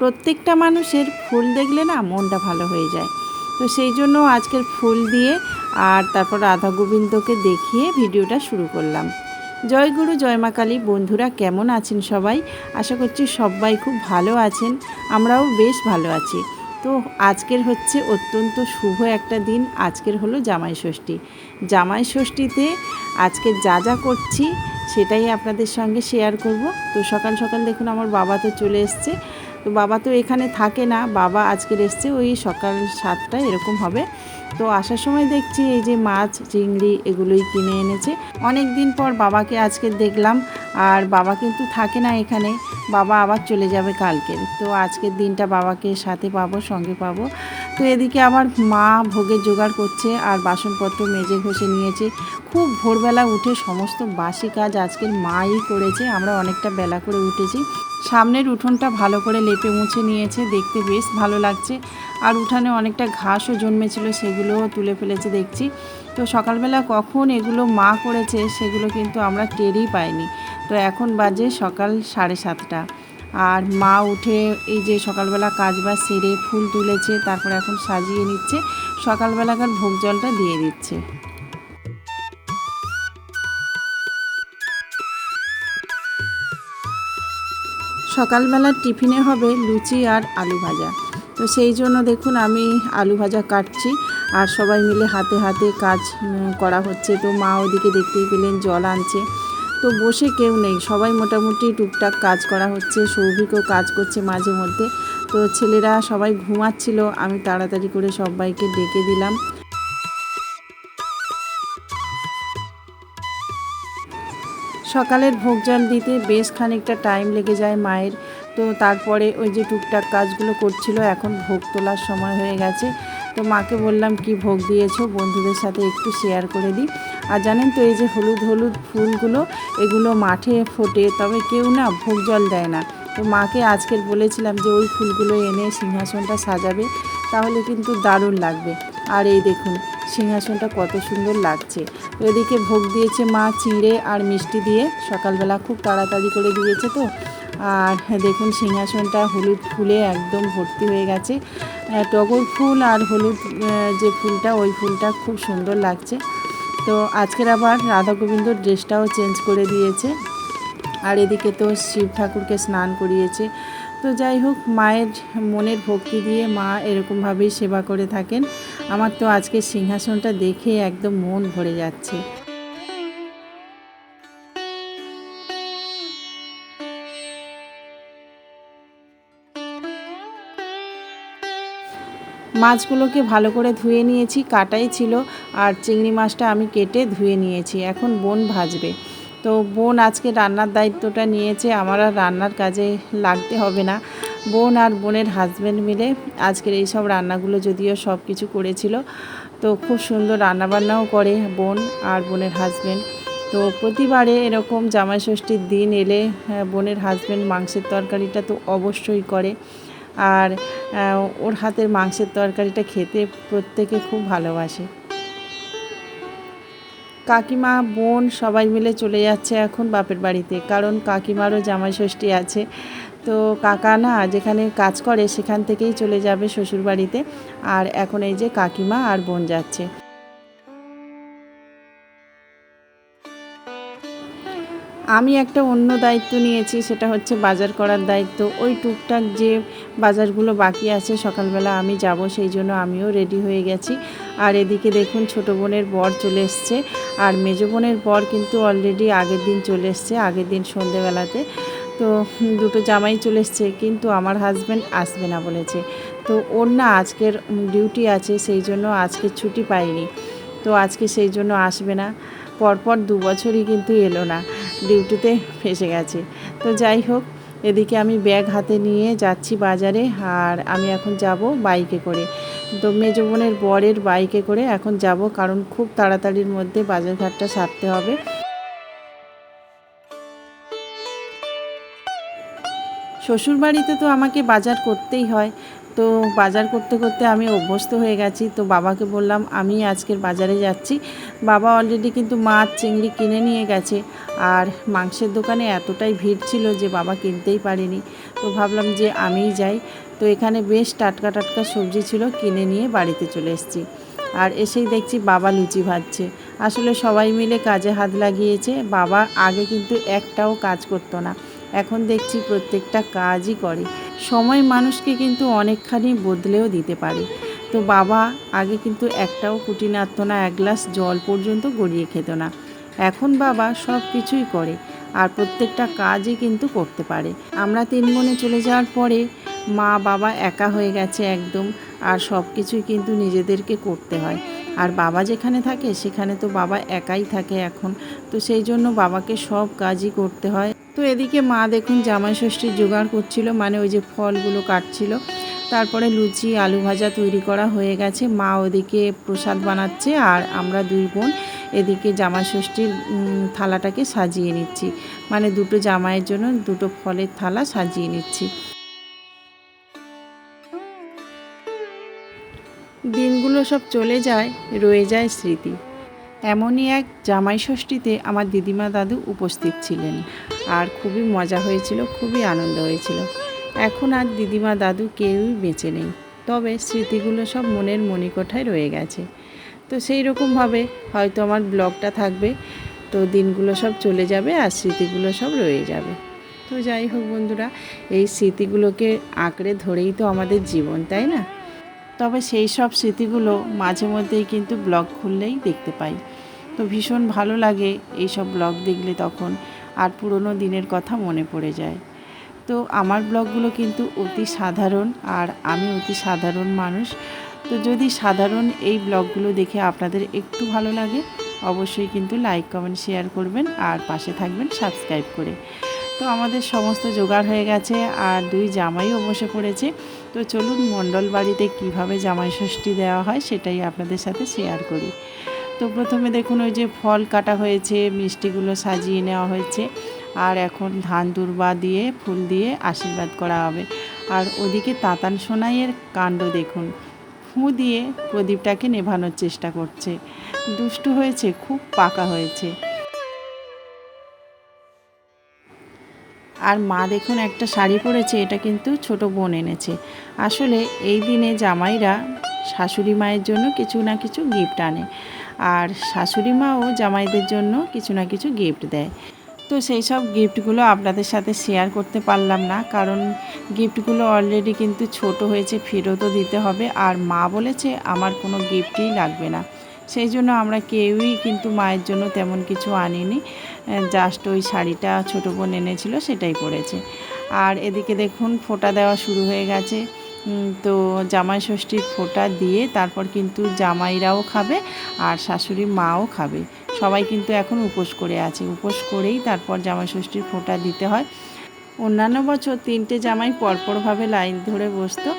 প্রত্যেকটা মানুষের ফুল দেখলে না মনটা ভালো হয়ে যায়। তো সেই জন্য আজকের ফুল দিয়ে আর তারপর রাধা গোবিন্দকে দেখিয়ে ভিডিওটা শুরু করলাম। জয় গুরু, জয় মা কালী। বন্ধুরা, কেমন আছেন সবাই? আশা করছি সবাই খুব ভালো আছেন। আমরাও বেশ ভালো আছি। তো আজকের হচ্ছে অত্যন্ত শুভ একটা দিন। আজকের হলো জামাই ষষ্ঠী। জামাই ষষ্ঠীতে আজকে যা যা করছি সেটাই আপনাদের সঙ্গে শেয়ার করব। তো সকাল সকাল দেখুন আমার বাবা তো চলে এসছে। তো বাবা তো এখানে থাকে না, বাবা আজকের এসছে ওই সকাল সাতটায়, এরকম হবে। তো আসার সময় দেখছি এই যে মাছ, চিংড়ি এগুলোই কিনে এনেছে। অনেক দিন পর বাবাকে আজকে দেখলাম, আর বাবা কিন্তু থাকে না এখানে, বাবা আবার চলে যাবে কালকে। তো আজকের দিনটা বাবাকে সাথে পাবো, সঙ্গে পাবো। তো এদিকে আমার মা ভোগের জোগাড় করছে আর বাসনপত্র মেজে ঘষে নিয়েছে। খুব ভোরবেলা উঠে সমস্ত বাসি কাজ আজকের মাই করেছে, আমরা অনেকটা বেলা করে উঠেছি। সামনের উঠোনটা ভালো করে লেপে মুছে নিয়েছে, দেখতে বেশ ভালো লাগছে। আর উঠানে অনেকটা ঘাসও জন্মেছিল, সেগুলোও তুলে ফেলেছে দেখছি। তো সকালবেলা কখন এগুলো মা করেছে, সেগুলো কিন্তু আমরা টেরই পাইনি। তো এখন বাজে সকাল সাড়ে সাতটা। আর মা উঠে এই যে সকালবেলা কাজ বাজ সেরে ফুল তুলেছে, তারপর এখন সাজিয়ে নিচ্ছে, সকালবেলাকার ভোগ জলটা দিয়ে দিচ্ছে। সকালবেলার টিফিনে হবে লুচি আর আলু ভাজা। তো সেই জন্য দেখুন আমি আলু ভাজা কাটছি, আর সবাই মিলে হাতে হাতে কাজ করা হচ্ছে। তো মা ওদিকে দেখতেই পেলেন, জল আনছে। তো বসে কেউ নেই। সবাই মোটামুটি টুকটাক কাজ করা হচ্ছে, সৌভিকও কাজ করছে মাঝে মধ্যে। তো ছেলেরা সবাই ঘুমাচ্ছিল, আমি তাড়াতাড়ি করে সবাইকে ডেকে দিলাম। সকালের ভোগ দিতে বেশ খানিকটা টাইম লেগে যায় মায়ের। তো তারপরে ওই যে টুকটাক কাজগুলো করছিল, এখন ভোগ তোলার সময় হয়ে গেছে। তো মাকে বললাম, কি ভোগ দিয়েছ? বন্ধুদের সাথে একটু শেয়ার করে দিই। আর জানেন তো এই যে হলুদ হলুদ ফুলগুলো, এগুলো মাঠে ফোটে, তবে কেউ না ভোগ জল দেয় না। তো মাকে আজকের বলেছিলাম যে ওই ফুলগুলো এনে সিংহাসনটা সাজাবে, তাহলে কিন্তু দারুণ লাগবে। আর এই দেখুন, সিংহাসনটা কত সুন্দর লাগছে। এদিকে ভোগ দিয়েছে মা চিঁড়ে আর মিষ্টি দিয়ে, সকালবেলা খুব তাড়াতাড়ি করে দিয়েছে তো। আর দেখুন, সিংহাসনটা হলুদ ফুলে একদম ভর্তি হয়ে গেছে। টগর ফুল আর হলুদ যে ফুলটা, ওই ফুলটা খুব সুন্দর লাগছে। তো আজকের আবার রাধা গোবিন্দর ড্রেসটাও চেঞ্জ করে দিয়েছে। আর এদিকে তো শিব ঠাকুরকে স্নান করিয়েছে। তো যাই হোক, মায়ের মনের ভক্তি দিয়ে মা এরকমভাবেই সেবা করে থাকেন। আমার তো আজকে সিংহাসনটা দেখে একদম মন ভরে যাচ্ছে। মাছগুলোকে ভালো করে ধুয়ে নিয়েছি কাটাই ছিল আর চিংড়ি মাছটা আমি কেটে ধুয়ে নিয়েছি। এখন বোন ভাজবে। তো বোন আজকে রান্নার দায়িত্বটা নিয়েছে আমার আর রান্নার কাজে লাগতে হবে না। বোন আর বোনের হাজব্যান্ড মিলে আজকের এই সব রান্নাগুলো যদিও সব কিছু করেছিল তো খুব সুন্দর রান্নাবান্নাও করে বোন আর বোনের হাজব্যান্ড তো প্রতিবারে এরকম জামাই ষষ্ঠীর দিন এলে হ্যাঁ, বোনের হাজব্যান্ড মাংসের তরকারিটা তো অবশ্যই করে। আর ওর হাতের মাংসের তরকারিটা খেতে প্রত্যেকে খুব ভালোবাসে। কাকিমা, বোন সবাই মিলে চলে যাচ্ছে এখন বাপের বাড়িতে, কারণ কাকিমারও জামাই ষষ্ঠী আছে। তো কাকা না যেখানে কাজ করে সেখান থেকেই চলে যাবে শ্বশুর বাড়িতে আর এখন এই যে কাকিমা আর বোন যাচ্ছে। আমি একটা অন্য দায়িত্ব নিয়েছি, সেটা হচ্ছে বাজার করার দায়িত্ব। ওই টুকটাক যে বাজারগুলো বাকি আছে, সকালবেলা আমি যাব, সেই জন্য আমিও রেডি হয়ে গেছি। আর এদিকে দেখুন, ছোট বোনের বর চলে এসছে। আর মেজো বোনের বর কিন্তু অলরেডি আগের দিন চলে এসছে, আগের দিন সন্ধেবেলাতে। তো দুটো জামাই চলে এসছে, কিন্তু আমার হাজব্যান্ড আসবে না বলেছে। তো ওর না আজকের ডিউটি আছে, সেই জন্য আজকে ছুটি পাইনি। তো আজকে সেই জন্য আসবে না। পরপর দু বছরই কিন্তু এলো না। ডিউটিতে ফেসে গেছে। তো যাই হোক, এদিকে আমি ব্যাগ হাতে নিয়ে যাচ্ছি বাজারে আর আমি এখন যাব বাইকে করে। তো মেজো বোনের বরের বাইকে করে এখন যাব কারণ খুব তাড়াতাড়ির মধ্যে বাজারঘাটটা সারতে হবে। শ্বশুরবাড়িতে তো আমাকে বাজার করতেই হয়। তো বাজার করতে করতে আমি অভ্যস্ত হয়ে গেছি। তো বাবাকে বললাম, আমি আজকের বাজারে যাচ্ছি। বাবা অলরেডি কিন্তু মাছ, চিংড়ি কিনে নিয়ে গেছে। আর মাংসের দোকানে এতটাই ভিড় ছিল যে বাবা কিনতেই পারেনি। তো ভাবলাম যে আমিই যাই। তো এখানে বেশ টাটকা টাটকা সবজি ছিল, কিনে নিয়ে বাড়িতে চলে এসেছি। আর এসেই দেখছি বাবা লুচি ভাজছে। আসলে সবাই মিলে কাজে হাত লাগিয়েছে। বাবা আগে কিন্তু একটাও কাজ করতো না। এখন দেখছি প্রত্যেকটা কাজই করে। সময় মানুষকে কিন্তু অনেকখানি বদলেও দিতে পারে। তো বাবা আগে কিন্তু একটাও কুটি নাড়ত না, এক গ্লাস জল পর্যন্ত গড়িয়ে খেত না। এখন বাবা সব কিছুই করে আর প্রত্যেকটা কাজই কিন্তু করতে পারে। আমরা তিন বোনে চলে যাওয়ার পরে মা বাবা একা হয়ে গেছে একদম আর সব কিছুই কিন্তু নিজেদেরকে করতে হয়। আর বাবা যেখানে থাকে, সেখানে তো বাবা একাই থাকে এখন। তো সেই জন্য বাবাকে সব কাজই করতে হয়। তো এদিকে মা দেখুন জামাই ষষ্ঠীর জোগাড় করছিল মানে ওই যে ফলগুলো কাটছিল। তারপরে লুচি, আলু ভাজা তৈরি করা হয়ে গেছে। মা ওদিকে প্রসাদ বানাচ্ছে আর আমরা দুই বোন এদিকে জামাই ষষ্ঠীর থালাটাকে সাজিয়ে নিচ্ছি। মানে দুটো জামাইয়ের জন্য দুটো ফলের থালা সাজিয়ে নিচ্ছি। দিনগুলো সব চলে যায়, রয়ে যায় স্মৃতি। এমনই এক জামাই ষষ্ঠীতে আমার দিদিমা দাদু উপস্থিত ছিলেন। আর খুবই মজা হয়েছিল, খুবই আনন্দ হয়েছিল। এখন আর দিদিমা দাদু কেউই বেঁচে নেই। তবে স্মৃতিগুলো সব মনের মণিকোঠায় রয়ে গেছে। তো সেই রকমভাবে হয়তো আমার ব্লগটা থাকবে, তো দিনগুলো সব চলে যাবে আর স্মৃতিগুলো সব রয়ে যাবে। তো যাই হোক বন্ধুরা, এই স্মৃতিগুলোকে আঁকড়ে ধরেই তো আমাদের জীবন, তাই না? তবে সেই সব স্মৃতিগুলো মাঝে মধ্যেই কিন্তু ব্লগ খুললেই দেখতে পাই। তো ভীষণ ভালো লাগে এই সব ব্লগ দেখলে তখন আর পুরনো দিনের কথা মনে পড়ে যায়। তো আমার ব্লগগুলো কিন্তু অতি সাধারণ আর আমি অতি সাধারণ মানুষ। তো যদি সাধারণ এই ব্লগগুলো দেখে আপনাদের একটু ভালো লাগে, অবশ্যই কিন্তু লাইক, কমেন্ট, শেয়ার করবেন আর পাশে থাকবেন সাবস্ক্রাইব করে। তো আমাদের সমস্ত জোগাড় হয়ে গেছে আর দুই জামাইও বসে পড়েছে। তো চলুন মণ্ডল বাড়িতে কীভাবে জামাই ষষ্ঠী দেওয়া হয় সেটাই আপনাদের সাথে শেয়ার করি। তো প্রথমে দেখুন, ওই যে ফল কাটা হয়েছে, মিষ্টিগুলো সাজিয়ে নেওয়া হয়েছে, আর এখন ধান দুর্বা দিয়ে, ফুল দিয়ে আশীর্বাদ করা হবে। আর ওদিকে তাতান সোনাইয়ের কাণ্ড দেখুন, ফুঁ দিয়ে প্রদীপটাকে নেভানোর চেষ্টা করছে। দুষ্টু হয়েছে, খুব পাকা হয়েছে। আর মা দেখুন একটা শাড়ি পরেছে, এটা কিন্তু ছোট বোন এনেছে। আসলে এই দিনে জামাইরা শাশুড়ি মায়ের জন্য কিছু না কিছু গিফট আনে। আর শাশুড়ি মাও জামাইদের জন্য কিছু না কিছু গিফট দেয়। তো সেই সব গিফটগুলো আপনাদের সাথে শেয়ার করতে পারলাম না, কারণ গিফটগুলো অলরেডি কিন্তু ছোট হয়েছে, ফেরতও দিতে হবে। আর মা বলেছে, আমার কোনো গিফটই লাগবে না। সেই জন্য আমরা কেউই কিন্তু মায়ের জন্য তেমন কিছু আনিনি। জাস্ট ওই শাড়িটা ছোটো বোন এনেছিল, সেটাই পরেছে। আর এদিকে দেখুন, ফোঁটা দেওয়া শুরু হয়ে গেছে। তো জামাই ষষ্ঠীর ফোঁটা দিয়ে তারপর কিন্তু জামাইরাও খাবে আর শাশুড়ি মাও খাবে। সবাই কিন্তু এখন উপোস করে আছে। উপোস করেই তারপর জামাই ষষ্ঠীর ফোঁটা দিতে হয়। অন্যান্য বছর তিনটে জামাই পরপরভাবে লাইন ধরে বসতো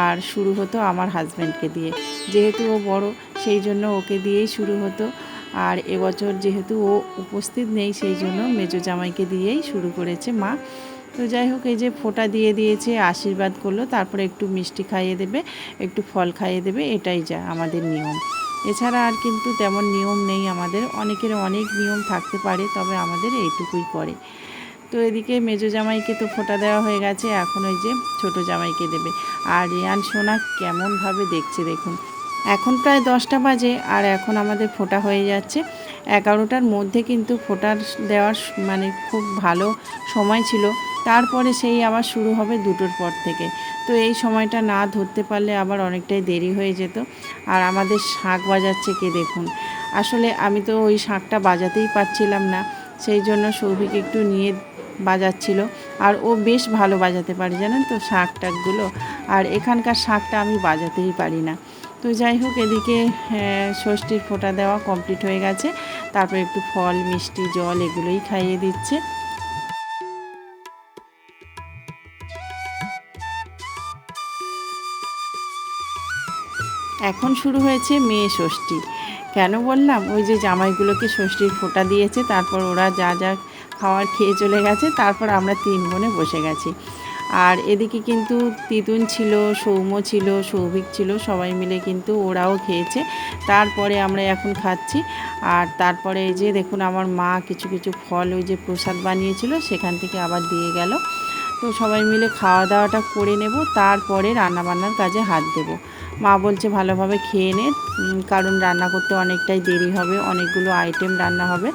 আর শুরু হতো আমার হাজব্যান্ডকে দিয়ে। যেহেতু ও বড় সেই জন্য ওকে দিয়েই শুরু হতো। আর এবছর যেহেতু ও উপস্থিত নেই, সেই জন্য মেজো জামাইকে দিয়েই শুরু করেছে মা। তো যাই হোক, এই যে ফোঁটা দিয়ে দিয়েছে, আশীর্বাদ করল, তারপরে একটু মিষ্টি খাইয়ে দেবে, একটু ফল খাইয়ে দেবে, এটাই যা আমাদের নিয়ম। এছাড়া আর কিন্তু তেমন নিয়ম নেই আমাদের, অনেকের অনেক নিয়ম থাকতে পারে, তবে আমাদের এইটুকুই করে। তো এদিকে মেজো জামাইকে তো ফোঁটা দেওয়া হয়ে গেছে, এখন ওই যে ছোট জামাইকে দেবে। আর রিয়ান, সোনা কেমনভাবে দেখছে দেখুন। এখন প্রায় দশটা বাজে আর এখন আমাদের ফোটা হয়ে যাচ্ছে। এগারোটার মধ্যে কিন্তু ফোঁটার দেওয়ার মানে খুব ভালো সময় ছিল। তারপরে সেই আবার শুরু হবে দুটোর পর থেকে। তো এই সময়টা না ধরতে পারলে আবার অনেকটাই দেরি হয়ে যেত। আর আমাদের শাঁখ বাজাচ্ছে কে দেখুন। আসলে আমি তো ওই শাঁখটা বাজাতেই পারছিলাম না। সেই জন্য সৌভিক একটু নিয়ে বাজাচ্ছিল। আর ও বেশ ভালো বাজাতে পারে জানেন তো শাঁখ টাকগুলো আর এখানকার শাঁখটা আমি বাজাতেই পারি না। তো যাই হোক, এদিকে ষষ্ঠীর ফোঁটা দেওয়া কমপ্লিট হয়ে গেছে। তারপর একটু ফল, মিষ্টি, জল এগুলোই খাইয়ে দিচ্ছে। এখন শুরু হয়েছে মেয়ে ষষ্ঠী। কেন বললাম? ওই যে জামাইগুলোকে ষষ্ঠীর ফোঁটা দিয়েছে, তারপর ওরা যা যা খাওয়ার খেয়ে চলে গেছে, তারপর আমরা তিন বোনে বসে গেছি। আর এদিকে কিন্তু তিতুন ছিল, সৌম্য ছিল, সৌভিক ছিল, সবাই মিলে কিন্তু ওরাও খেয়েছে। তারপরে আমরা এখন খাচ্ছি। আর তারপরে এই যে দেখুন আমার মা কিছু কিছু ফল ওই যে প্রসাদ বানিয়েছিল, সেখান থেকে আবার দিয়ে গেল। তো সবাই মিলে খাওয়া দাওয়াটা করে নেব, তারপরে রান্নাবান্নার কাজে হাত দেব। মা বলছে ভালোভাবে খেয়ে নে কারণ রান্না করতে অনেকটাই দেরি হবে, অনেকগুলো আইটেম রান্না হবে।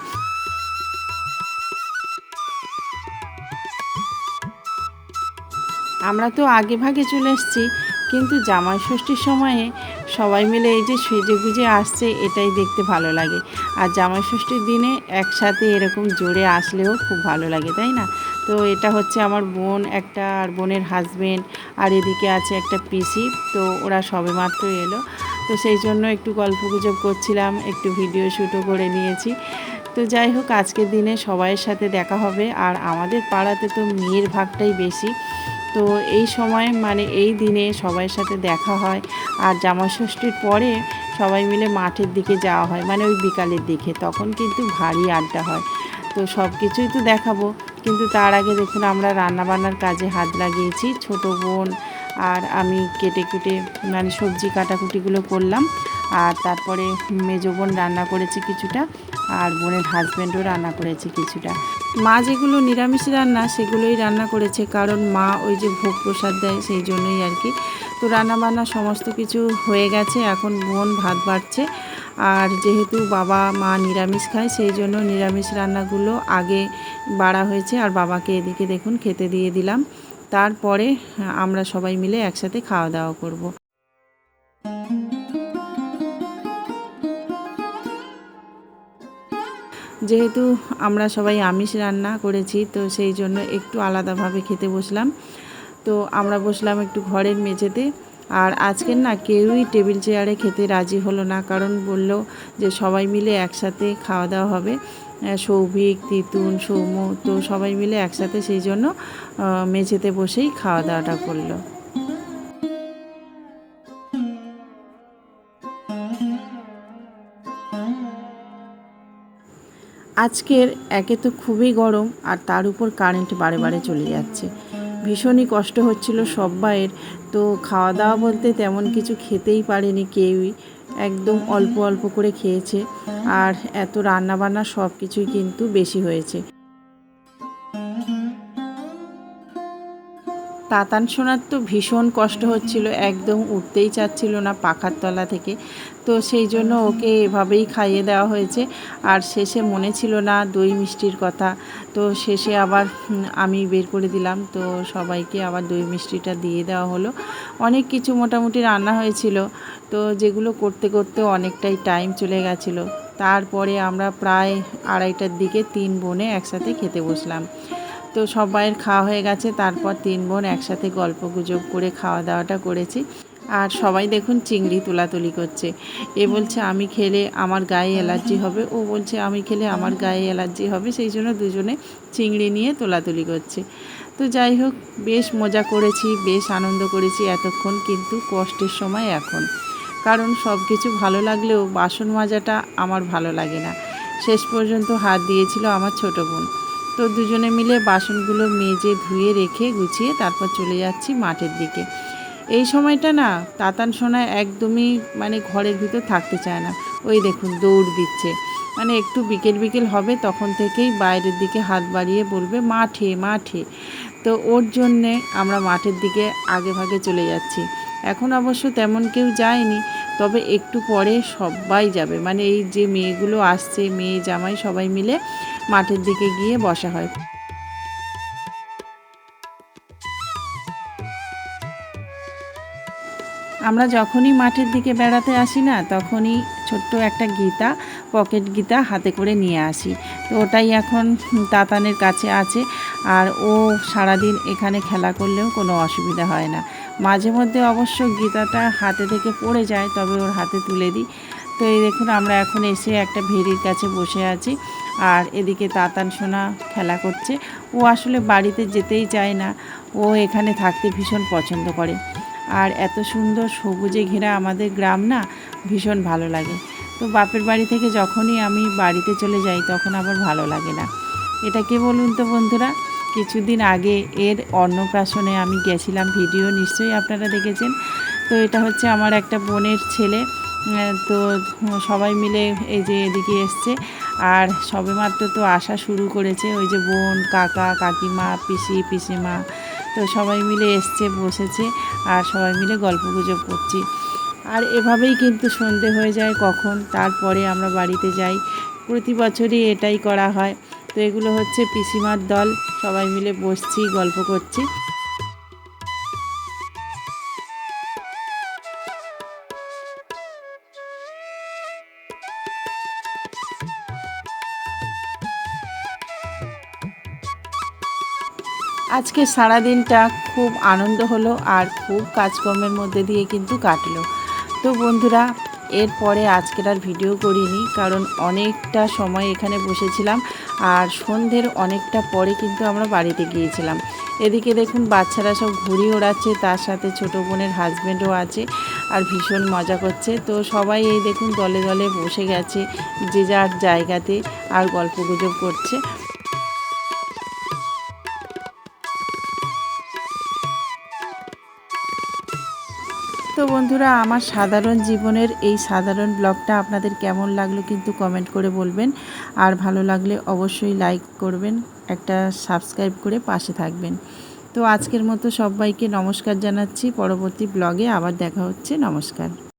আমরা তো আগে ভাগে চলে এসেছি, কিন্তু জামাই ষষ্ঠীর সময়ে সবাই মিলে এই যে সেজে গুজে আসছে, এটাই দেখতে ভালো লাগে। আর জামাই ষষ্ঠীর দিনে একসাথে এরকম জোরে আসলেও খুব ভালো লাগে, তাই না? তো এটা হচ্ছে আমার বোন, একটা আর বোনের হাজবেন্ড আর এদিকে আছে একটা পিসি, তো ওরা সবে সবেমাত্র এলো। তো সেই জন্য একটু গল্প গুজব করছিলাম, একটু ভিডিও শ্যুটও করে নিয়েছি। তো যাই হোক, আজকের দিনে সবাইয়ের সাথে দেখা হবে, আর আমাদের পাড়াতে তো মেয়ের ভাগটাই বেশি। তো এই সময় মানে এই দিনে সবার সাথে দেখা হয় আর জামা ষষ্ঠীর পরে সবাই মিলে মাঠের দিকে যাওয়া হয় মানে ওই বিকালের দিকে। তখন কিন্তু ভারী আড্ডা হয়। তো সব কিছুই তো দেখাবো। কিন্তু তার আগে দেখুন আমরা রান্নাবান্নার কাজে হাত লাগিয়েছি। ছোট বোন আর আমি কেটে কুটে মানে সবজি কাটাকুটিগুলো করলাম। আর তারপরে মেজো বোন রান্না করেছে কিছুটা। আর বোনের হাজব্যান্ডও রান্না করেছে কিছুটা। মা যেগুলো নিরামিষ রান্না, সেগুলোই রান্না করেছে। কারণ মা ওই যে ভোগ প্রসাদ দেয়, সেই জন্যই আর কি। তো রান্না বান্না সমস্ত কিছু হয়ে গেছে। এখন বোন ভাত বাড়ছে। আর যেহেতু বাবা, মা নিরামিষ খায়, সেই জন্য নিরামিষ রান্নাগুলো আগে বাড়া হয়েছে। আর বাবাকে এদিকে দেখুন, খেতে দিয়ে দিলাম। তারপরে আমরা সবাই মিলে একসাথে খাওয়া দাওয়া করব। যেহেতু আমরা সবাই আমিষ রান্না করেছি, তো সেই জন্য একটু আলাদাভাবে খেতে বসলাম। তো আমরা বসলাম একটু ঘরের মেঝেতে। আর আজকের না কেউই টেবিল চেয়ারে খেতে রাজি হলো না, কারণ বলল যে সবাই মিলে একসাথে খাওয়া দাওয়া হবে। সৌভিক, তিতুন, সৌম্য, তো সবাই মিলে একসাথে সেই জন্য মেঝেতে বসেই খাওয়া দাওয়াটা করল। আজকের একে তো খুবই গরম আর তার উপর কারেন্ট বারে বারে চলে যাচ্ছে। ভীষণই কষ্ট হচ্ছিল সব্বাইয়ের তো খাওয়া দাওয়া বলতে তেমন কিছু খেতেই পারেনি কেউই। একদম অল্প অল্প করে খেয়েছে। আর এত রান্নাবান্না সব কিছুই কিন্তু বেশি হয়েছে। তাতান সোনার তো ভীষণ কষ্ট হচ্ছিল, একদম উঠতেই চাচ্ছিল না পাখার তলা থেকে। তো সেই জন্য ওকে এভাবেই খাইয়ে দেওয়া হয়েছে। আর শেষে মনে ছিল না দই মিষ্টির কথা। তো শেষে আবার আমি বের করে দিলাম। তো সবাইকে আবার দই মিষ্টিটা দিয়ে দেওয়া হলো। অনেক কিছু মোটামুটি রান্না হয়েছিল। তো যেগুলো করতে করতে অনেকটাই টাইম চলে গেছিল। তারপরে আমরা প্রায় আড়াইটার দিকে তিন বোনে একসাথে খেতে বসলাম। তো সবাইয়ের খাওয়া হয়ে গেছে, তারপর তিন বোন একসাথে গল্প গুজব করে খাওয়া দাওয়াটা করেছি। আর সবাই দেখুন চিংড়ি তোলাতুলি করছে। এ বলছে, আমি খেলে আমার গায়ে অ্যালার্জি হবে। ও বলছে, আমি খেলে আমার গায়ে অ্যালার্জি হবে। সেই জন্য দুজনে চিংড়ি নিয়ে তোলাতুলি করছে। তো যাই হোক, বেশ মজা করেছি, বেশ আনন্দ করেছি এতক্ষণ, কিন্তু কষ্টের সময় এখন। কারণ সব কিছু ভালো লাগলেও বাসন মাজাটা আমার ভালো লাগে না। শেষ পর্যন্ত হাত দিয়েছিল আমার ছোটো বোন। তো দুজনে মিলে বাসনগুলো মেজে, ধুয়ে, রেখে গুছিয়ে তারপর চলে যাচ্ছি মাঠের দিকে। এই সময়টা না, তাতান সোনা একদমই মানে ঘরের ভিতর থাকতে চায় না। ওই দেখুন, দৌড় দিচ্ছে। মানে একটু বিকেল বিকেল হবে, তখন থেকেই বাইরের দিকে হাত বাড়িয়ে বলবে, মাঠে মাঠে। তো ওর জন্যে আমরা মাঠের দিকে আগে ভাগে চলে যাচ্ছি। এখন অবশ্য তেমন কেউ যায়নি, তবে একটু পরে সবাই যাবে। মানে এই যে মেয়েগুলো আসছে, মেয়ে জামাই সবাই মিলে মাঠের দিকে গিয়ে বসা হয়। আমরা যখনই মাঠের দিকে বেড়াতে আসি না, তখনই ছোট্ট একটা গীতা, পকেট গীতা হাতে করে নিয়ে আসি। তো ওটাই এখন তাতানের কাছে আছে আর ও সারাদিন এখানে খেলা করলেও কোনো অসুবিধা হয় না। মাঝে মধ্যে অবশ্য গীতাটা হাতে থেকে পড়ে যায়, তবে ওর হাতে তুলে দিই। তো এই দেখুন, আমরা এখন এসে একটা ভেড়ির কাছে বসে আছি আর এদিকে তাতান সোনা খেলা করছে। ও আসলে বাড়িতে যেতেই চায় না, ও এখানে থাকতে ভীষণ পছন্দ করে। আর এত সুন্দর সবুজে ঘেরা আমাদের গ্রাম না, ভীষণ ভালো লাগে। তো বাপের বাড়ি থেকে যখনই আমি বাড়িতে চলে যাই, তখন আবার ভালো লাগে না। এটা কে বলুন তো বন্ধুরা? কিছুদিন আগে এর অন্নপ্রাশনে আমি গেছিলাম, ভিডিও নিশ্চয়ই আপনারা দেখেছেন। তো এটা হচ্ছে আমার একটা বোনের ছেলে। তো সবাই মিলে এই যে এদিকে এসছে। আর সবেমাত্র তো আসা শুরু করেছে ওই যে বোন, কাকা, কাকিমা, পিসি, পিসিমা। তো সবাই মিলে এসছে, বসেছে আর সবাই মিলে গল্প গুজব করছি। আর এভাবেই কিন্তু সন্ধে হয়ে যায় কখন, তারপরে আমরা বাড়িতে যাই। প্রতি বছরই এটাই করা হয়। তো এগুলো হচ্ছে পিসিমার দল। সবাই মিলে বসছি, গল্প করছি। আজকে সারাদিনটা খুব আনন্দ হলো আর খুব কাজকর্মের মধ্যে দিয়ে কিন্তু কাটলো। তো বন্ধুরা এরপরে আজকের আর ভিডিও করিনি, কারণ অনেকটা সময় এখানে বসেছিলাম আর সন্ধ্যের অনেকটা পরে কিন্তু আমরা বাড়িতে গিয়েছিলাম। এদিকে দেখুন, বাচ্চারা সব ঘুড়ি ওড়াচ্ছে, তার সাথে ছোট বোনের হাজব্যান্ডও আছে আর ভীষণ মজা করছে। তো সবাই এই দেখুন, দলে দলে বসে গেছে যে যার জায়গাতে আর গল্প গুজব করছে। তো বন্ধুরা, আমার সাধারণ জীবনের এই সাধারণ ব্লগটা আপনাদের কেমন লাগল কিন্তু কমেন্ট করে বলবেন। আর ভালো লাগলে অবশ্যই লাইক করবেন, একটা সাবস্ক্রাইব করে পাশে থাকবেন। তো আজকের মতো সবাইকে নমস্কার জানাচ্ছি, পরবর্তী ব্লগে আবার দেখা হচ্ছে, নমস্কার।